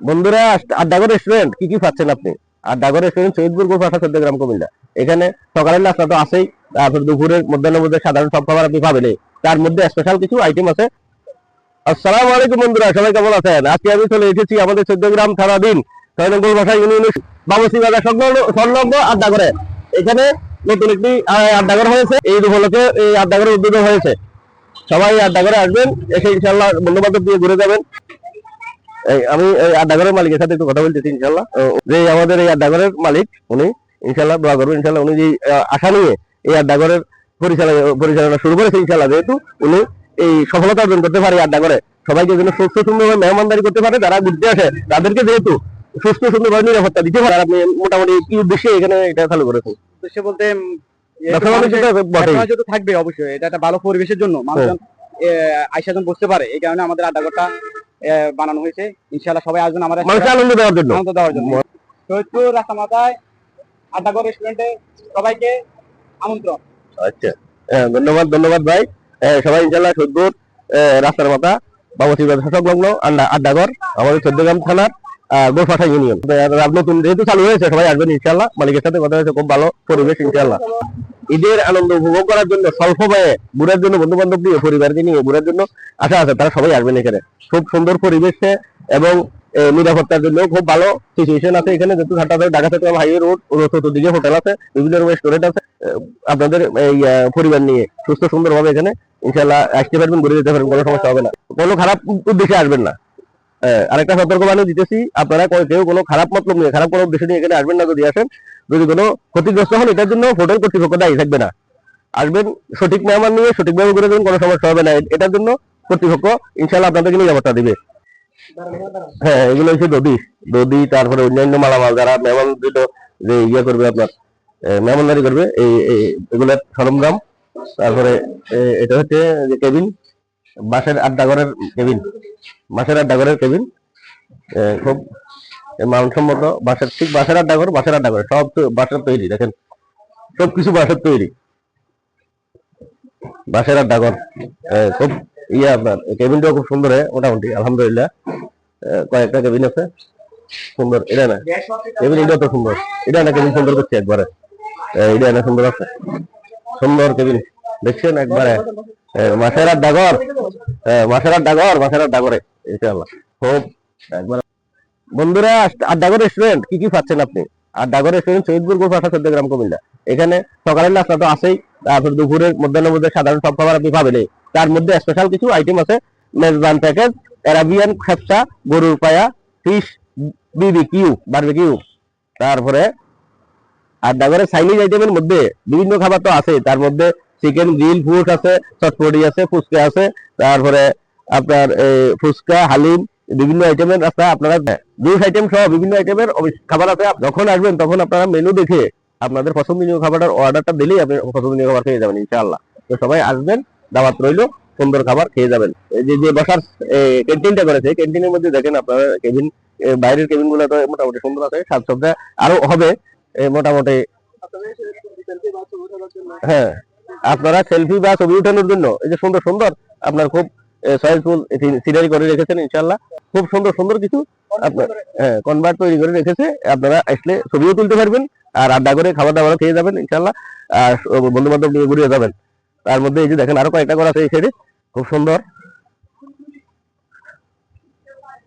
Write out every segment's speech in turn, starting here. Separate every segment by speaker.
Speaker 1: বন্ধুরা আড্ডাগর রেস্টুরেন্ট কি কি পাচ্ছেন আপনি? আড্ডাগর রেস্টুরেন্ট শহীদপুর গোপাঠা চোদ্দগ্রাম কুমিল্লা। এখানে সকালের নাস্তা তো আছেই তারপর দুপুরের মধ্যাহ্নের মধ্যে সাধারণ সব খাবার আপনি পাবেন তার মধ্যে স্পেশাল কিছু আইটেম আছে। আসসালামু আলাইকুম বন্ধুরা সবাই কেমন আছেন? আজকে আমি চলে এসেছি আমাদের চোদ্দগ্রাম ছয় নম্বর ভাষা ইউনিয়ন বাবুসি বাজার সংলগ্ন সংলগ্ন আড্ডাগরে এখানে নতুন একটি আহ, আড্ডাগর হয়েছে। এই উপলক্ষে এই আড্ডাগরের উদ্বোধন হয়েছে। সবাই আড্ডাগরে আসবেন এসে ইনশাল্লাহ বন্ধু বান্ধব দিয়ে ঘুরে যাবেন। আমি এই আড্ডাঘরের মালিকের সাথে একটু কথা বলতেছি ইনশাল্লাহ যে আমাদের এই আড্ডাঘরের মালিক উনি ইনশাল্লাহ দোয়া করবেন ইনশাল্লাহ উনি যে আশা নিয়ে এই আড্ডাঘরের পরিচালনা পরিচালনা শুরু করেছে ইনশাল্লাহ যেহেতু উনি এই সফলতা অর্জন করতে পারে আড্ডাঘরে সবাইকে যেন সুস্থ সুন্দরভাবে মেহমানদারি করতে পারে যারা ঘুরতে আসে তাদেরকে যেহেতু সুস্থ সুন্দরভাবে নিরাপত্তা দিতে পারে আপনি মোটামুটি কি উদ্দেশ্যে এখানে এটা চালু করেছেন?
Speaker 2: উদ্দেশ্য বলতে থাকবে অবশ্যই এটা একটা ভালো পরিবেশের জন্য। মানুষজন এ, আইসা যেন বসতে পারে এই কারণে আমাদের আড্ডাঘরটা বানানো হয়েছে। ইনশাআল্লাহ সবাই আসবেন আমাদের
Speaker 1: আনন্দ দেওয়ার জন্য।
Speaker 2: আনন্দ দেওয়ার জন্য। সৈয়দপুর রাস্তা মাথায় আড্ডাঘর রেস্টুরেন্টে সবাইকে আমন্ত্রণ।
Speaker 1: আচ্ছা। ধন্যবাদ ধন্যবাদ ভাই। সবাই ইনশাল্লাহ সৈয়দপুর রাস্তার মাথা বাবা শিবাদ সংলগ্ন আড্ডা আড্ডাঘর আমাদের চোদ্দগ্রাম থানার গোরফাটা ইউনিয়ন নতুন, যেহেতু চালু হয়েছে, সবাই আসবেন ইনশাল্লাহ মালিকের সাথে কথা হয়েছে, খুব ভালো পরিবেশ ইনশাল্লাহ ঈদের আনন্দ উপভোগ করার জন্য, স্বল্প ব্যয়ে ঘুরার জন্য বন্ধু বান্ধব নিয়ে পরিবারকে নিয়ে ঘুরার জন্য আশা আছে, তারা সবাই আসবেন এখানে। খুব সুন্দর পরিবেশে এবং নিরাপত্তার জন্য খুব ভালো সিচুয়েশন আছে এখানে। যেহেতু ঘাটা ঢাকা থেকে হাইওয়ে রোড চতুর্দিকে হোটেল আছে, বিভিন্ন রেস্টুরেন্ট আছে। আপনাদের এই পরিবার নিয়ে সুস্থ সুন্দর ভাবে এখানে ইনশাল্লাহ আসতে পারবেন, ঘুরে যেতে পারবেন, কোনো সমস্যা হবে না। কোনো খারাপ উদ্দেশ্যে আসবেন না। আরেকটা সতর্ক বাণী দিতেছি, আপনারা কেউ কোনো খারাপ মতলব নিয়ে, খারাপ কোনো উদ্দেশ্য নিয়ে এখানে আসবেন না যদি আসেন, যদি কোনো ক্ষতিগ্রস্ত হন, এটার জন্য হোটেল কর্তৃপক্ষ দায়ী থাকবে না। আসবেন, সঠিক মেহমান নিয়ে সঠিকভাবে ঘুরে দেবেন, কোনো সমস্যা হবে না। এটার জন্য কর্তৃপক্ষ ইনশাল্লাহ আপনাদেরকে নিরাপত্তা দিবে। হ্যাঁ এগুলো হচ্ছে দধি। দধি, তারপরে অন্যান্য মালামাল, যারা মেহমান দিত, যে ইয়ে করবে আপনার মেহমানদারি করবে, এই এগুলোর সরঞ্জাম। তারপরে এটা হচ্ছে যে কেবিন বাসের আড্ডাঘরের কেবিন বাসের আড্ডাঘরের কেবিন খুব মানসম্মত বাসের ঠিক বাসের আড্ডাঘর বাসের আড্ডাঘর সব বাসের তৈরি দেখেন সব কিছু বাসের তৈরি বাসের আড্ডাঘর খুব ইয়ে আপনার কেবিনটাও খুব সুন্দর হয় মোটামুটি আলহামদুলিল্লাহ কয়েকটা কেবিন আছে সুন্দর এটা না কেবিন এটা তো সুন্দর এটা না কেবিন সুন্দর করছে একবারে এটা না সুন্দর আছে সুন্দর কেবিন দেখছেন একবারে এ, মাছের আড্ডা ঘর এ, মাছের সকালের তো মধ্যে তার মধ্যে স্পেশাল কিছু আইটেম আছে মেজবান প্যাকেজ অ্যারাবিয়ান খেপসা গরুর পায়া ফিশ বিবিকিউ বারবিকিউ তারপরে আড্ডাগরের চাইনিজ আইটেমের মধ্যে বিভিন্ন খাবার তো আছে তার মধ্যে চিকেন গ্রিল ফুড আছে, চটপটি আছে, ফুচকা আছে, তারপরে আপনার ফুচকা, হালিম, বিভিন্ন আইটেমের আছে আপনারা জুস আইটেম সহ বিভিন্ন আইটেমের খাবার আছে। যখন আসবেন, তখন আপনারা মেনু দেখে আপনাদের পছন্দনীয় খাবারের অর্ডারটা দিলেই আপনি পছন্দনীয় খাবার খেয়ে যাবেন, ইনশাআল্লাহ। তো সবাই আসবেন, দাওয়াত রইল, সুন্দর খাবার খেয়ে যাবেন। এই যে যে বসার ক্যান্টিনটা করেছে ক্যান্টিনের মধ্যে দেখেন আপনারা কেবিন বাইরের কেবিনগুলো তো মোটামুটি সুন্দর আছে, সাজসজ্জা আরও হবে মোটামুটি হ্যাঁ আপনারা সেলফি বা ছবি উঠানোর জন্য, এই যে সুন্দর সুন্দর, আপনার খুব সয়েলফুল সিনারি করে রেখেছেন ইনশাল্লাহ খুব সুন্দর সুন্দর কিছু আপনার হ্যাঁ কনভার্ট তৈরি করে রেখেছে। আপনারা আসলে ছবিও তুলতে পারবেন আর আড্ডা করে খাবার দাবার খেয়ে যাবেন ইনশাল্লাহ আর বন্ধু বান্ধব নিয়ে যাবেন। তার মধ্যে এই যে দেখেন আরও কয়েকটা ঘর আছে এই সাইডে খুব সুন্দর।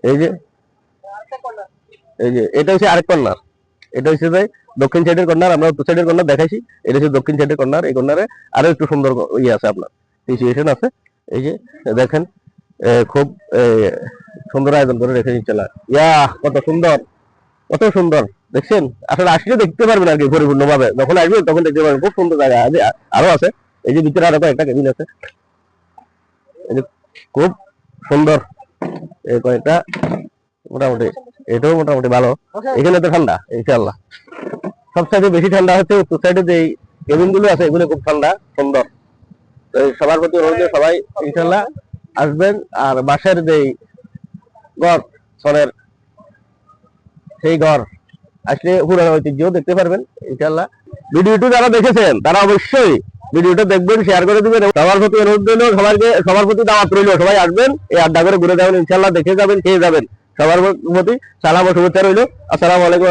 Speaker 1: এই যে এই যে এটা হচ্ছে আরেক কর্নার। এটা হচ্ছে যে দক্ষিণ সাইডের কর্নার আমরা উত্তর সাইডের কর্নার দেখাইছি। এটা হচ্ছে দক্ষিণ সাইডের কর্নার এই কর্নারে আরও একটু সুন্দর ইয়ে আছে আপনার। সিচুয়েশন আছে। এই যে দেখেন খুব সুন্দর আয়োজন করে রেখে দিচ্ছিলাম ইয়া কত সুন্দর কত সুন্দর দেখছেন? আসলে আসলে দেখতে পারবেন আর কি পরিপূর্ণ ভাবে যখন আসবেন তখন দেখতে পারবেন খুব সুন্দর জায়গা। আরও আছে। এই যে ভিতরে আরও কয়েকটা কেবিন আছে। খুব সুন্দর এই কয়েকটা মোটামুটি এটাও মোটামুটি ভালো। এখানে তো ঠান্ডা ইনশাল্লাহ সব সাইডে বেশি ঠান্ডা হচ্ছে উত্তর সাইডে যে কেবিনগুলো আছে এগুলো খুব ঠান্ডা সুন্দর। সবার প্রতি অনুরোধ সবাই ইনশাল্লাহ আসবেন আর বাসের যে ঘর সনের সেই ঘর আসলে পুরানো ঐতিহ্য দেখতে পারবেন ইনশাল্লাহ ভিডিওটি যারা দেখেছেন, তারা অবশ্যই ভিডিওটা দেখবেন শেয়ার করে দিবেন সবার প্রতি অনুরোধ রইল, সবাইকে, সবার প্রতি দাওয়াত রইল, সবাই আসবেন, এই আড্ডা করে ঘুরে যাবেন ইনশাল্লাহ দেখে যাবেন, খেয়ে যাবেন। সবার প্রতি সালাম শুভেচ্ছা রইল। আসসালামু আলাইকুম।